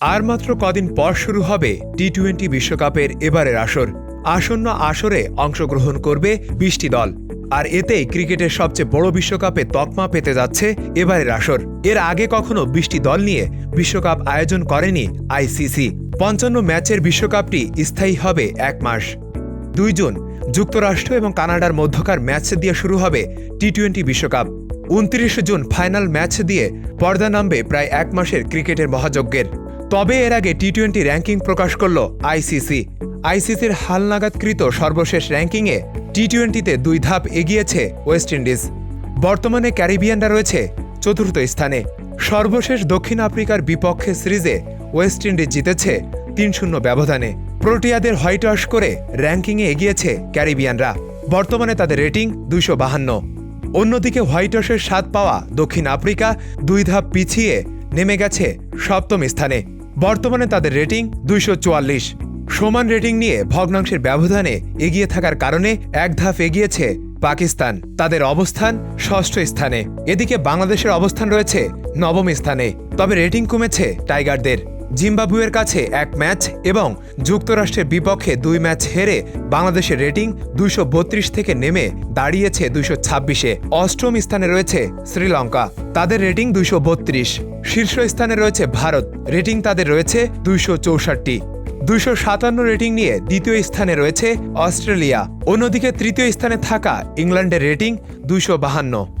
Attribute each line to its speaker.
Speaker 1: আর মাত্র কদিন পর শুরু হবে টি টোয়েন্টি বিশ্বকাপের এবারের আসর। আসন্ন আসরে অংশগ্রহণ করবে বিশটি দল। আর এতেই ক্রিকেটের সবচেয়ে বড় বিশ্বকাপে তকমা পেতে যাচ্ছে এবারের আসর। এর আগে কখনো বিশটি দল নিয়ে বিশ্বকাপ আয়োজন করেনি আইসিসি পঞ্চান্ন ম্যাচের বিশ্বকাপটি স্থায়ী হবে এক মাস। দুই জুন, যুক্তরাষ্ট্র এবং কানাডার মধ্যকার ম্যাচ দিয়ে শুরু হবে টি টোয়েন্টি বিশ্বকাপ। উনত্রিশ জুন ফাইনাল ম্যাচ দিয়ে পর্দা নামবে প্রায় এক মাসের ক্রিকেটের মহাযজ্ঞের। তবে এর আগে টি টোয়েন্টি র্যাঙ্কিং প্রকাশ করল আইসিসি আইসিসির হালনাগাদকৃত সর্বশেষ র্যাঙ্কিংয়ে টি টোয়েন্টিতে দুই ধাপ এগিয়েছে ওয়েস্ট ইন্ডিজ। বর্তমানে ক্যারিবিয়ানরা রয়েছে চতুর্থ স্থানে। সর্বশেষ দক্ষিণ আফ্রিকার বিপক্ষে সিরিজে ওয়েস্ট ইন্ডিজ জিতেছে তিন শূন্য ব্যবধানে। প্রোটিয়াদের হোয়াইট ওয়াশ করে র্যাঙ্কিংয়ে এগিয়েছে ক্যারিবিয়ানরা। বর্তমানে তাদের রেটিং দুইশো বাহান্ন। অন্যদিকে হোয়াইট ওয়াশের স্বাদ পাওয়া দক্ষিণ আফ্রিকা দুই ধাপ পিছিয়ে নেমে গেছে সপ্তম স্থানে। বর্তমানে তাদের রেটিং দুইশো চুয়াল্লিশ। সমান রেটিং নিয়ে ভগ্নাংশের ব্যবধানে এগিয়ে থাকার কারণে এক ধাপ এগিয়েছে পাকিস্তান। তাদের অবস্থান ষষ্ঠ স্থানে। এদিকে বাংলাদেশের অবস্থান রয়েছে নবম স্থানে। তবে রেটিং কমেছে টাইগারদের। জিম্বাবুয়ের কাছে এক ম্যাচ এবং যুক্তরাষ্ট্রের বিপক্ষে দুই ম্যাচ হেরে বাংলাদেশের রেটিং দুইশো বত্রিশ থেকে নেমে দাঁড়িয়েছে দুইশো ছাব্বিশে। অষ্টম স্থানে রয়েছে শ্রীলঙ্কা। তাদের রেটিং দুইশো বত্রিশ। শীর্ষ স্থানে রয়েছে ভারত। রেটিং তাদের রয়েছে দুইশো চৌষট্টি। দুইশো সাতান্ন রেটিং নিয়ে দ্বিতীয় স্থানে রয়েছে অস্ট্রেলিয়া। অন্যদিকে তৃতীয় স্থানে থাকা ইংল্যান্ডের রেটিং দুইশো বাহান্ন।